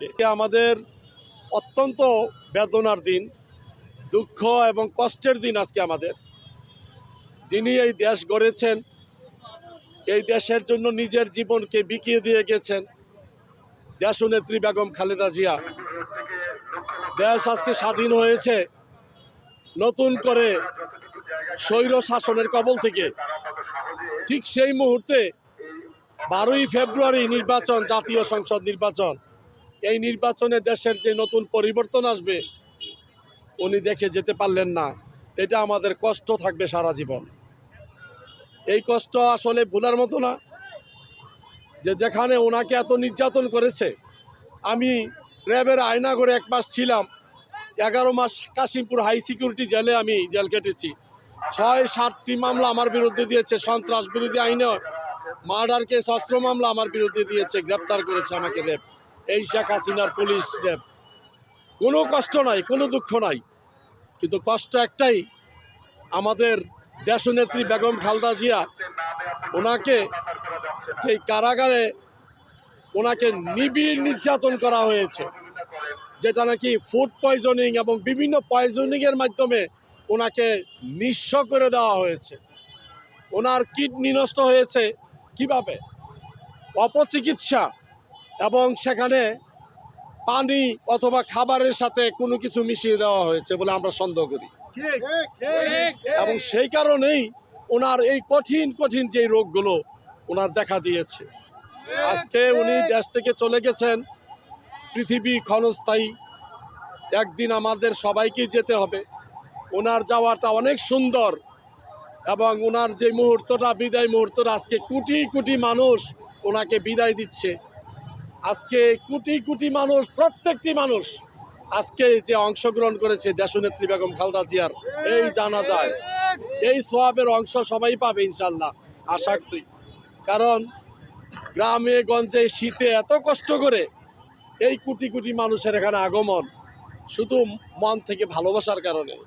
থেকে। আমাদের অত্যন্ত বেদনার দিন, দুঃখ এবং কষ্টের দিন আজকে আমাদের। যিনি এই দেশ গড়েছেন, এই দেশের জন্য নিজের জীবনকে বিকিয়ে দিয়ে গেছেন দেশ দেশনেত্রী বেগম খালেদা জিয়া। দেশ আজকে স্বাধীন হয়েছে, নতুন করে স্বৈর শাসনের কবল থেকে। ঠিক সেই মুহূর্তে বারোই ফেব্রুয়ারি নির্বাচন, জাতীয় সংসদ নির্বাচন। এই নির্বাচনে দেশের যে নতুন পরিবর্তন আসবে, উনি দেখে যেতে পারলেন না। এটা আমাদের কষ্ট থাকবে সারা জীবন। এই কষ্ট আসলে ভুলার মতো না যে যেখানে ওনাকে এত নির্যাতন করেছে। আমি র্যাবের আয়নাগরে এক মাস ছিলাম। এগারো মাস কাশিমপুর হাই সিকিউরিটি জেলে আমি জেল কেটেছি। ছয়, সাতটি মামলা আমার বিরুদ্ধে দিয়েছে, সন্ত্রাস বিরোধী আইনে মার্ডার কেস, অস্ত্র মামলা আমার বিরুদ্ধে দিয়েছে, গ্রেপ্তার করেছে আমাকে রেপ এই শেখ হাসিনার পুলিশ রেপ কোনো কষ্ট নাই, কোনো দুঃখ নাই। কিন্তু কষ্ট একটাই, আমাদের দেশনেত্রী বেগম খালদা জিয়া ওনাকে যে কারাগারে ওনাকে নিবিড় নির্যাতন করা হয়েছে, যেটা নাকি ফুড পয়জনিং এবং বিভিন্ন পয়জনিংয়ের মাধ্যমে ওনাকে নিঃস্ব করে দেওয়া হয়েছে। ওনার কিডনি নষ্ট হয়েছে। কীভাবে? অপচিকিৎসা। এবং সেখানে পানি অথবা খাবারের সাথে কোনো কিছু মিশিয়ে দেওয়া হয়েছে বলে আমরা সন্দেহ করি। এবং সেই কারণেই ওনার এই কঠিন কঠিন যে রোগগুলো ওনার দেখা দিয়েছে। আজকে উনি দেশ থেকে চলে গেছেন, পৃথিবী ক্ষণস্থায়ী। একদিন আমাদের সবাইকে যেতে হবে। ওনার যাওয়াটা অনেক সুন্দর এবং ওনার যে মুহূর্তটা, বিদায় মুহূর্তটা, আজকে কোটি কোটি মানুষ ওনাকে বিদায় দিচ্ছে। আজকে কোটি কোটি মানুষ, প্রত্যেকটি মানুষ আজকে যে অংশগ্রহণ করেছে দেশনেত্রী বেগম খালদা জিয়ার, এই জানা যায়। এই সোয়াবের অংশ সবাই পাবে ইনশাল্লাহ, আশা করি। কারণ গ্রামে, গঞ্জে শীতে এত কষ্ট করে এই কোটি কোটি মানুষের এখানে আগমন শুধু মন থেকে ভালোবাসার কারণে।